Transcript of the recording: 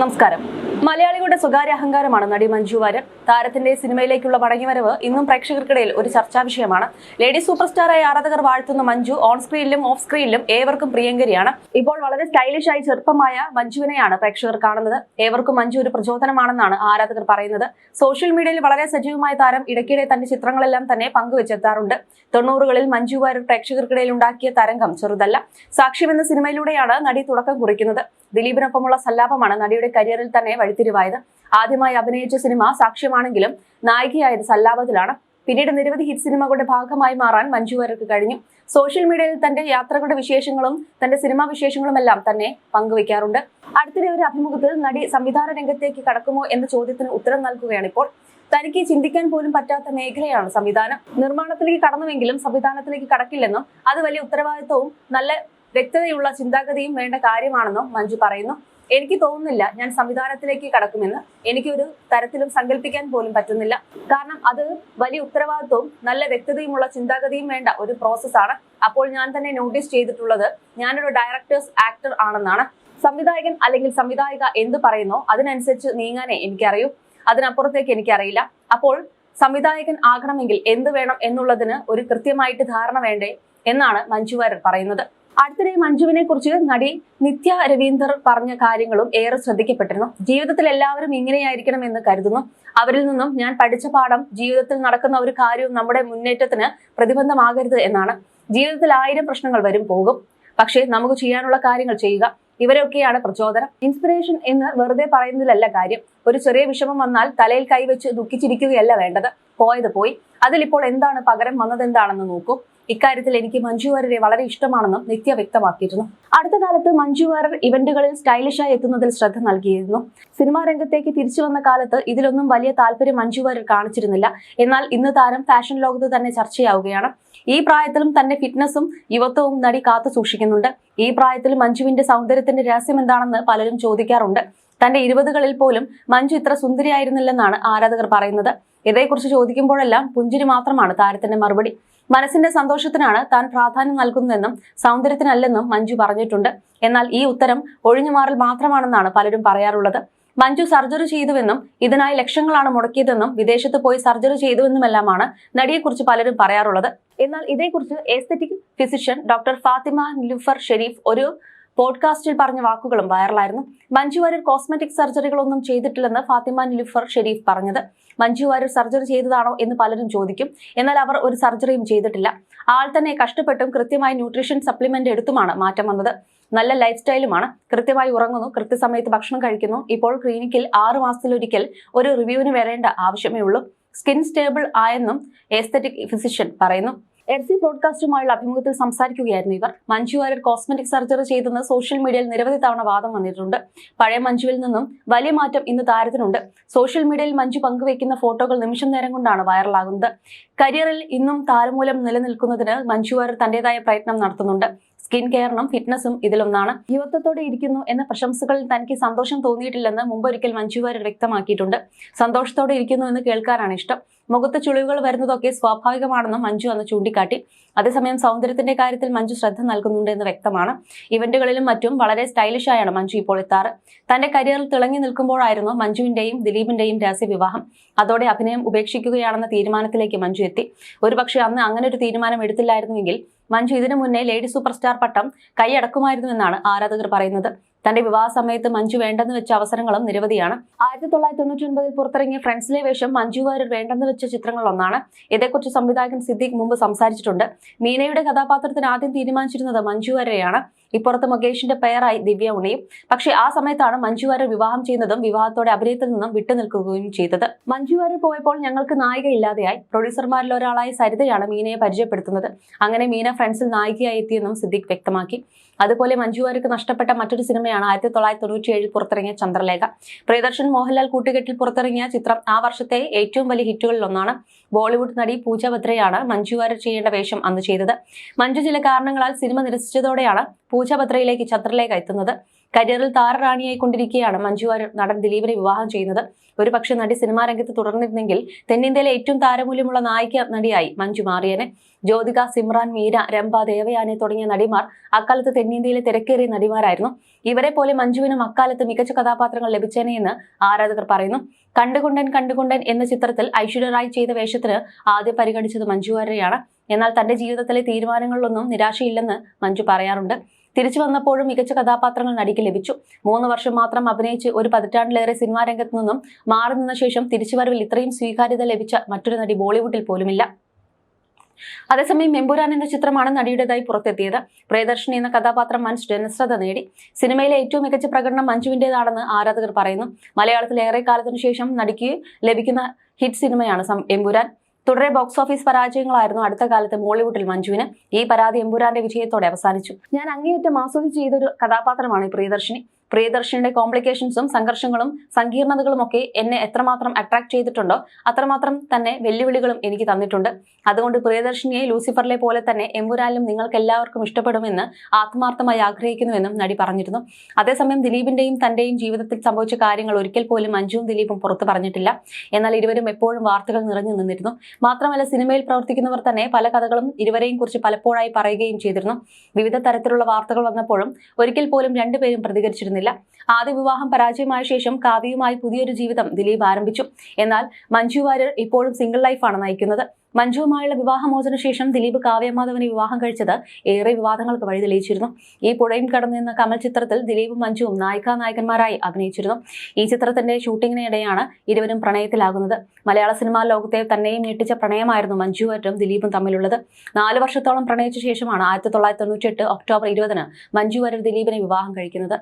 നമസ്കാരം. മലയാളികളുടെ സ്വകാര്യ അഹങ്കാരമാണ് നടി മഞ്ജു വാര്യർ. താരത്തിന്റെ സിനിമയിലേക്കുള്ള മടങ്ങിവരവ് ഇന്നും പ്രേക്ഷകർക്കിടയിൽ ഒരു ചർച്ചാ വിഷയമാണ്. ലേഡി സൂപ്പർ സ്റ്റാറായി ആരാധകർ വാഴ്ത്തുന്ന മഞ്ജു ഓൺ സ്ക്രീനിലും ഓഫ് സ്ക്രീനിലും ഏവർക്കും പ്രിയങ്കരിയാണ്. ഇപ്പോൾ വളരെ സ്റ്റൈലിഷ് ആയി ചെറുപ്പമായ മഞ്ജുവിനെയാണ് പ്രേക്ഷകർ കാണുന്നത്. ഏവർക്കും മഞ്ജു ഒരു പ്രചോദനമാണെന്നാണ് ആരാധകർ പറയുന്നത്. സോഷ്യൽ മീഡിയയിൽ വളരെ സജീവമായ താരം ഇടയ്ക്കിടെ തന്റെ ചിത്രങ്ങളെല്ലാം തന്നെ പങ്കുവെച്ചെത്താറുണ്ട്. തൊണ്ണൂറുകളിൽ മഞ്ജു വാര്യർ പ്രേക്ഷകർക്കിടയിൽ ഉണ്ടാക്കിയ തരംഗം ചെറുതല്ല. സാക്ഷ്യം എന്ന സിനിമയിലൂടെയാണ് നടി തുടക്കം കുറിക്കുന്നത്. ദിലീപിനൊപ്പമുള്ള സല്ലാപമാണ് നടിയുടെ കരിയറിൽ തന്നെ വഴിത്തിരിവായത്. ആദ്യമായി അഭിനയിച്ച സിനിമ സാക്ഷ്യമാണെങ്കിലും നായികയായത് സല്ലാപത്തിലാണ്. പിന്നീട് നിരവധി ഹിറ്റ് സിനിമകളുടെ ഭാഗമായി മാറാൻ മഞ്ജു വാര്യർക്ക് കഴിഞ്ഞു. സോഷ്യൽ മീഡിയയിൽ തന്റെ യാത്രകളുടെ വിശേഷങ്ങളും തന്റെ സിനിമാ വിശേഷങ്ങളും എല്ലാം തന്നെ പങ്കുവയ്ക്കാറുണ്ട് അടുത്തിടെ ഒരു അഭിമുഖത്തിൽ നടി സംവിധാന രംഗത്തേക്ക് കടക്കുമോ എന്ന ചോദ്യത്തിന് ഉത്തരം നൽകുകയാണ് ഇപ്പോൾ. തനിക്ക് ചിന്തിക്കാൻ പോലും പറ്റാത്ത മേഖലയാണ് സംവിധാനം. നിർമ്മാണത്തിലേക്ക് കടന്നുവെങ്കിലും സംവിധാനത്തിലേക്ക് കടക്കില്ലെന്നും അത് വലിയ ഉത്തരവാദിത്വവും നല്ല വ്യക്തതയുള്ള ചിന്താഗതിയും വേണ്ട കാര്യമാണെന്നും മഞ്ജു പറയുന്നു. എനിക്ക് തോന്നുന്നില്ല ഞാൻ സംവിധാനത്തിലേക്ക് കടക്കുമെന്ന്. എനിക്കൊരു തരത്തിലും സങ്കല്പിക്കാൻ പോലും പറ്റുന്നില്ല. കാരണം അത് വലിയ ഉത്തരവാദിത്വവും നല്ല വ്യക്തതയുമുള്ള ചിന്താഗതിയും വേണ്ട ഒരു പ്രോസസ്സാണ്. അപ്പോൾ ഞാൻ തന്നെ നോട്ടീസ് ചെയ്തിട്ടുള്ളത് ഞാനൊരു ഡയറക്ടേഴ്സ് ആക്ടർ ആണെന്നാണ്. സംവിധായകൻ അല്ലെങ്കിൽ സംവിധായിക എന്ത് പറയുന്നോ അതിനനുസരിച്ച് നീങ്ങാനേ എനിക്കറിയൂ. അതിനപ്പുറത്തേക്ക് എനിക്കറിയില്ല. അപ്പോൾ സംവിധായകൻ ആകണമെങ്കിൽ എന്ത് വേണം എന്നുള്ളതിന് ഒരു കൃത്യമായിട്ട് ധാരണ വേണ്ടേ എന്നാണ് മഞ്ജു പറയുന്നത്. അടുത്തിടെ മഞ്ജുവിനെ കുറിച്ച് നടി നിത്യ രവീന്ദർ പറഞ്ഞ കാര്യങ്ങളും ഏറെ ശ്രദ്ധിക്കപ്പെട്ടിരുന്നു. ജീവിതത്തിൽ എല്ലാവരും ഇങ്ങനെയായിരിക്കണം എന്ന് കരുതുന്നു. അവരിൽ നിന്നും ഞാൻ പഠിച്ച പാഠം ജീവിതത്തിൽ നടക്കുന്ന ഒരു കാര്യവും നമ്മുടെ മുന്നേറ്റത്തിന് പ്രതിബന്ധമാകരുത് എന്നാണ്. ജീവിതത്തിൽ ആയിരം പ്രശ്നങ്ങൾ വരും പോകും. പക്ഷേ നമുക്ക് ചെയ്യാനുള്ള കാര്യങ്ങൾ ചെയ്യുക ഇവരൊക്കെയാണ് പ്രചോദനം. ഇൻസ്പിറേഷൻ എന്ന് വെറുതെ പറയുന്നതിലല്ല കാര്യം. ഒരു ചെറിയ വിഷമം വന്നാൽ തലയിൽ കൈവച്ച് ദുഃഖിച്ചിരിക്കുകയല്ല വേണ്ടത്. പോയത് പോയി. അതിലിപ്പോൾ എന്താണ് പകരം വന്നത് എന്താണെന്ന് നോക്കൂ. ഇക്കാര്യത്തിൽ എനിക്ക് മഞ്ജു വാര്യരെ വളരെ ഇഷ്ടമാണെന്നും നിത്യ വ്യക്തമാക്കിയിരുന്നു. അടുത്ത കാലത്ത് മഞ്ജു വാര്യർ ഇവന്റുകളിൽ സ്റ്റൈലിഷായി എത്തുന്നതിൽ ശ്രദ്ധ നൽകിയിരുന്നു. സിനിമാ രംഗത്തേക്ക് തിരിച്ചു വന്ന കാലത്ത് ഇതിലൊന്നും വലിയ താല്പര്യം മഞ്ജു വാര്യർ കാണിച്ചിരുന്നില്ല. എന്നാൽ ഇന്ന് താരം ഫാഷൻ ലോകത്ത് തന്നെ ചർച്ചയാവുകയാണ്. ഈ പ്രായത്തിലും തന്റെ ഫിറ്റ്നസും യുവത്വവും നടി കാത്തു സൂക്ഷിക്കുന്നുണ്ട്. ഈ പ്രായത്തിൽ മഞ്ജുവിന്റെ സൗന്ദര്യത്തിന്റെ രഹസ്യം എന്താണെന്ന് പലരും ചോദിക്കാറുണ്ട്. തന്റെ ഇരുപതുകളിൽ പോലും മഞ്ജു ഇത്ര സുന്ദരിയായിരുന്നില്ലെന്നാണ് ആരാധകർ പറയുന്നത്. ഇതേക്കുറിച്ച് ചോദിക്കുമ്പോഴെല്ലാം പുഞ്ചിരി മാത്രമാണ് താരത്തിന്റെ മറുപടി. മനസ്സിന്റെ സന്തോഷത്തിനാണ് താൻ പ്രാധാന്യം നൽകുന്നതെന്നും സൗന്ദര്യത്തിനല്ലെന്നും മഞ്ജു പറഞ്ഞിട്ടുണ്ട്. എന്നാൽ ഈ ഉത്തരം ഒഴിഞ്ഞുമാറൽ മാത്രമാണെന്നാണ് പലരും പറയാറുള്ളത്. മഞ്ജു സർജറി ചെയ്തുവെന്നും ഇതിനായി ലക്ഷങ്ങളാണ് മുടക്കിയതെന്നും വിദേശത്ത് പോയി സർജറി ചെയ്തുവെന്നുമെല്ലാമാണ് നടിയെക്കുറിച്ച് പലരും പറയാറുള്ളത്. എന്നാൽ ഇതേക്കുറിച്ച് aesthetic physician doctor Fathima Nilufar Sherif ഒരു പോഡ്കാസ്റ്റിൽ പറഞ്ഞ വാക്കുകളും വൈറലായിരുന്നു. മഞ്ജു വാര്യർ കോസ്മെറ്റിക് സർജറികളൊന്നും ചെയ്തിട്ടില്ലെന്ന് ഫാത്തിമ നിലുഫർ ഷെരീഫ് പറഞ്ഞത്. മഞ്ജു വാര്യർ സർജറി ചെയ്തതാണോ എന്ന് പലരും ചോദിക്കും. എന്നാൽ അവർ ഒരു സർജറിയും ചെയ്തിട്ടില്ല. ആൾ തന്നെ കഷ്ടപ്പെട്ടും കൃത്യമായി ന്യൂട്രീഷൻ സപ്ലിമെന്റ് എടുത്തുമാണ് മാറ്റം വന്നത്. നല്ല ലൈഫ് സ്റ്റൈലുമാണ്. കൃത്യമായി ഉറങ്ങുന്നു കൃത്യസമയത്ത് ഭക്ഷണം കഴിക്കുന്നു. ഇപ്പോൾ ക്ലിനിക്കിൽ ആറു മാസത്തിലൊരിക്കൽ ഒരു റിവ്യൂവിന് വരേണ്ട ആവശ്യമേ ഉള്ളൂ. സ്കിൻ സ്റ്റേബിൾ ആയെന്നും എസ്തറ്റിക് ഫിസിഷ്യൻ പറയുന്നു. എഡ്സി ബ്രോഡ്കാസ്റ്റുമായുള്ള അഭിമുഖത്തിൽ സംസാരിക്കുകയായിരുന്നു ഇവർ. മഞ്ജു വാര്യർ കോസ്മെറ്റിക് സർജറി ചെയ്തെന്ന് സോഷ്യൽ മീഡിയയിൽ നിരവധി തവണ വാദം വന്നിട്ടുണ്ട്. പഴയ മഞ്ജുവിൽ നിന്നും വലിയ മാറ്റം ഇന്ന് താരത്തിനുണ്ട്. സോഷ്യൽ മീഡിയയിൽ മഞ്ജു പങ്കുവയ്ക്കുന്ന ഫോട്ടോകൾ നിമിഷം നേരം കൊണ്ടാണ് വൈറലാകുന്നത്. കരിയറിൽ ഇന്നും താരമൂലം നിലനിൽക്കുന്നതിന് മഞ്ജു വാര്യർ തന്റേതായ പ്രയത്നം നടത്തുന്നുണ്ട്. സ്കിൻ കെയറിനും ഫിറ്റ്നസും ഇതിലൊന്നാണ്. യുവത്വത്തോടെ ഇരിക്കുന്നു എന്ന പ്രശംസകളിൽ തനിക്ക് സന്തോഷം തോന്നിയിട്ടില്ലെന്ന് മുമ്പൊരിക്കൽ മഞ്ജു വാര്യർ വ്യക്തമാക്കിയിട്ടുണ്ട്. സന്തോഷത്തോടെ ഇരിക്കുന്നു എന്ന് കേൾക്കാനാണ് ഇഷ്ടം. മുഖത്ത് ചുളിവുകൾ വരുന്നതൊക്കെ സ്വാഭാവികമാണെന്നും മഞ്ജു അന്ന് ചൂണ്ടിക്കാട്ടി. അതേസമയം സൗന്ദര്യത്തിന്റെ കാര്യത്തിൽ മഞ്ജു ശ്രദ്ധ നൽകുന്നുണ്ട് എന്ന് വ്യക്തമാണ്. ഇവന്റുകളിലും മറ്റും വളരെ സ്റ്റൈലിഷ് ആയാണ് മഞ്ജു ഇപ്പോൾ എത്താറ്. തന്റെ കരിയറിൽ തിളങ്ങി നിൽക്കുമ്പോഴായിരുന്നു മഞ്ജുവിന്റെയും ദിലീപിന്റെയും രഹസ്യ വിവാഹം അതോടെ അഭിനയം ഉപേക്ഷിക്കുകയാണെന്ന തീരുമാനത്തിലേക്ക് മഞ്ജു എത്തി. ഒരുപക്ഷെ അന്ന് അങ്ങനെ ഒരു തീരുമാനം എടുത്തില്ലായിരുന്നുവെങ്കിൽ മഞ്ജു ഇതിനു മുന്നേ ലേഡി സൂപ്പർ സ്റ്റാർ പട്ടം കൈയടക്കുമായിരുന്നുവെന്നാണ് ആരാധകർ പറയുന്നത്. തന്റെ വിവാഹ സമയത്ത് മഞ്ജു വേണ്ടെന്ന് വെച്ച അവസരങ്ങളും നിരവധിയാണ്. ആയിരത്തി തൊള്ളായിരത്തി തൊണ്ണൂറ്റി ഒൻപതിൽ പുറത്തിറങ്ങിയ ഫ്രണ്ട്സിലെ വേഷം മഞ്ജു വാര്യർ വേണ്ടെന്ന് വെച്ച ചിത്രങ്ങളൊന്നാണ് ഇതേക്കുറിച്ച് സംവിധായകൻ സിദ്ദീഖ് മുമ്പ് സംസാരിച്ചിട്ടുണ്ട്. മീനയുടെ കഥാപാത്രത്തിന് ആദ്യം തീരുമാനിച്ചിരുന്നത് മഞ്ജു വാര്യരെയാണ്. ഇപ്പുറത്ത് മുകേഷിന്റെ പേരായി ദിവ്യ ഉണ്ണിയും. പക്ഷേ ആ സമയത്താണ് മഞ്ജു വാര്യർ വിവാഹം ചെയ്യുന്നതും വിവാഹത്തോടെ അഭിനയത്തിൽ നിന്നും വിട്ടുനിൽക്കുകയും ചെയ്തത്. മഞ്ജു വാര്യർ പോയപ്പോൾ ഞങ്ങൾക്ക് നായിക ഇല്ലാതെയായി. പ്രൊഡ്യൂസർമാരിൽ ഒരാളായ സരിതയാണ് മീനയെ പരിചയപ്പെടുത്തുന്നത്. അങ്ങനെ മീന ഫ്രണ്ട്സിൽ നായികയായി എത്തിയെന്നും സിദ്ദീഖ് വ്യക്തമാക്കി. അതുപോലെ മഞ്ജു വാര്യർക്ക് നഷ്ടപ്പെട്ട മറ്റൊരു സിനിമയാണ് ആയിരത്തി തൊള്ളായിരത്തി തൊണ്ണൂറ്റി ഏഴിൽ പുറത്തിറങ്ങിയ ചന്ദ്രലേഖ. പ്രിയദർശൻ മോഹൻലാൽ കൂട്ടുകെട്ടിൽ പുറത്തിറങ്ങിയ ചിത്രം ആ വർഷത്തെ ഏറ്റവും വലിയ ഹിറ്റുകളിൽ ഒന്നാണ്. ബോളിവുഡ് നടി പൂജ ബത്രയാണ് മഞ്ജു വാര്യർ ചെയ്യേണ്ട വേഷം അന്ന് ചെയ്തത്. മഞ്ജു ചില കാരണങ്ങളാൽ സിനിമ നിരസിച്ചതോടെയാണ് പൂജ ബത്രയിലേക്ക് ചന്ദ്രലേഖ എത്തുന്നത്. കരിയറിൽ താരറാണിയായി കൊണ്ടിരിക്കുകയാണ് മഞ്ജു വാര്യർ നടൻ ദിലീപിനെ വിവാഹം ചെയ്യുന്നത്. ഒരു പക്ഷേ നടി സിനിമാ രംഗത്ത് തുടർന്നിരുന്നെങ്കിൽ തെന്നിന്ത്യയിലെ ഏറ്റവും താരമൂല്യമുള്ള നായിക നടിയായി മഞ്ജു മാറിയനെ. ജ്യോതിക സിമ്രാൻ മീര രംഭ ദേവയാനെ തുടങ്ങിയ നടിമാർ അക്കാലത്ത് തെന്നിന്ത്യയിലെ തിരക്കേറിയ നടിമാരായിരുന്നു. ഇവരെ പോലെ മഞ്ജുവിനും അക്കാലത്ത് മികച്ച കഥാപാത്രങ്ങൾ ലഭിച്ചേനെയെന്ന് ആരാധകർ പറയുന്നു. കണ്ടുകൊണ്ടൻ കണ്ടുകൊണ്ടൻ എന്ന ചിത്രത്തിൽ ഐശ്വര്യറായി ചെയ്ത വേഷത്തിന് ആദ്യം പരിഗണിച്ചത് മഞ്ജു വാര്യരെയാണ്. എന്നാൽ തന്റെ ജീവിതത്തിലെ തീരുമാനങ്ങളിലൊന്നും നിരാശയില്ലെന്ന് മഞ്ജു പറയാറുണ്ട്. തിരിച്ചു വന്നപ്പോഴും മികച്ച കഥാപാത്രങ്ങൾ നടിക്ക് ലഭിച്ചു. മൂന്ന് വർഷം മാത്രം അഭിനയിച്ച് ഒരു പതിറ്റാണ്ടിലേറെ സിനിമാ രംഗത്തു നിന്നും മാറി നിന്ന ശേഷം തിരിച്ചുവരവിൽ ഇത്രയും സ്വീകാര്യത ലഭിച്ച മറ്റൊരു നടി ബോളിവുഡിൽ പോലുമില്ല. അതേസമയം മെമ്പുരാൻ എന്ന ചിത്രമാണ് നടിയുടേതായി പുറത്തെത്തിയത്. പ്രിയദർശിനി എന്ന കഥാപാത്രം വൻ ജനശ്രദ്ധ നേടി. സിനിമയിലെ ഏറ്റവും മികച്ച പ്രകടനം മഞ്ജുവിന്റെതാണെന്ന് ആരാധകർ പറയുന്നു. മലയാളത്തിൽ ഏറെ കാലത്തിനു ശേഷം നടിക്ക് ലഭിക്കുന്ന ഹിറ്റ് സിനിമയാണ് എമ്പുരാൻ. തുടരെ ബോക്സ് ഓഫീസ് പരാജയങ്ങളായിരുന്നു അടുത്ത കാലത്ത് ബോളിവുഡിൽ മഞ്ജുവിന്. ഈ പരാതി എമ്പുരാന്റെ വിജയത്തോടെ അവസാനിച്ചു. ഞാൻ അങ്ങേയറ്റം ആസ്വദിച്ച് ചെയ്തൊരു കഥാപാത്രമാണ് പ്രിയദർശിനി. പ്രിയദർശിനിയുടെ കോംപ്ലിക്കേഷൻസും സംഘർഷങ്ങളും സങ്കീർണതകളും ഒക്കെ എന്നെ എത്രമാത്രം അട്രാക്ട് ചെയ്തിട്ടുണ്ടോ അത്രമാത്രം തന്നെ വെല്ലുവിളികളും എനിക്ക് തന്നിട്ടുണ്ട്. അതുകൊണ്ട് പ്രിയദർശിനിയെ ലൂസിഫറിലെ പോലെ തന്നെ എമ്പുരാലും നിങ്ങൾക്ക് എല്ലാവർക്കും ഇഷ്ടപ്പെടുമെന്ന് ആത്മാർത്ഥമായി ആഗ്രഹിക്കുന്നുവെന്നും നടി പറഞ്ഞിരുന്നു. അതേസമയം ദിലീപിന്റെയും തന്റെയും ജീവിതത്തിൽ സംഭവിച്ച കാര്യങ്ങൾ ഒരിക്കൽ പോലും മഞ്ജുവും ദിലീപും പുറത്തു പറഞ്ഞിട്ടില്ല. എന്നാൽ ഇരുവരും എപ്പോഴും വാർത്തകൾ നിറഞ്ഞു നിന്നിരുന്നു. മാത്രമല്ല സിനിമയിൽ പ്രവർത്തിക്കുന്നവർ തന്നെ പല കഥകളും ഇരുവരെയും കുറിച്ച് പലപ്പോഴായി പറയുകയും ചെയ്തിരുന്നു. വിവിധ തരത്തിലുള്ള വാർത്തകൾ വന്നപ്പോഴും ഒരിക്കൽ പോലും രണ്ടുപേരും പ്രതികരിച്ചിരുന്നില്ല ആദ്യ വിവാഹം പരാജയമായ ശേഷം കാവ്യയുമായി പുതിയൊരു ജീവിതം ദിലീപ് ആരംഭിച്ചു. എന്നാൽ മഞ്ജു വാര്യർ ഇപ്പോഴും സിംഗിൾ ലൈഫാണ് നയിക്കുന്നത്. മഞ്ജുവുമായുള്ള വിവാഹമോചന ശേഷം ദിലീപ് കാവ്യമാധവനെ വിവാഹം കഴിച്ചത് ഏറെ വിവാദങ്ങൾക്ക് വഴി തെളിയിച്ചിരുന്നു. ഈ പുഴയും കടന്നു എന്ന കമൽ ചിത്രത്തിൽ ദിലീപും മഞ്ജുവും നായികാ നായകന്മാരായി അഭിനയിച്ചിരുന്നു. ഈ ചിത്രത്തിന്റെ ഷൂട്ടിങ്ങിനിടെയാണ് ഇരുവരും പ്രണയത്തിലാകുന്നത്. മലയാള സിനിമാ ലോകത്തെ തന്നെയും ഞെട്ടിച്ച പ്രണയമായിരുന്നു മഞ്ജു വാര്യരും ദിലീപും തമ്മിലുള്ളത്. നാല് വർഷത്തോളം പ്രണയിച്ച ശേഷമാണ് ആയിരത്തി തൊള്ളായിരത്തി തൊണ്ണൂറ്റി എട്ട് ഒക്ടോബർ ഇരുപതിന് മഞ്ജു വാര്യർ ദിലീപിനെ വിവാഹം കഴിക്കുന്നത്.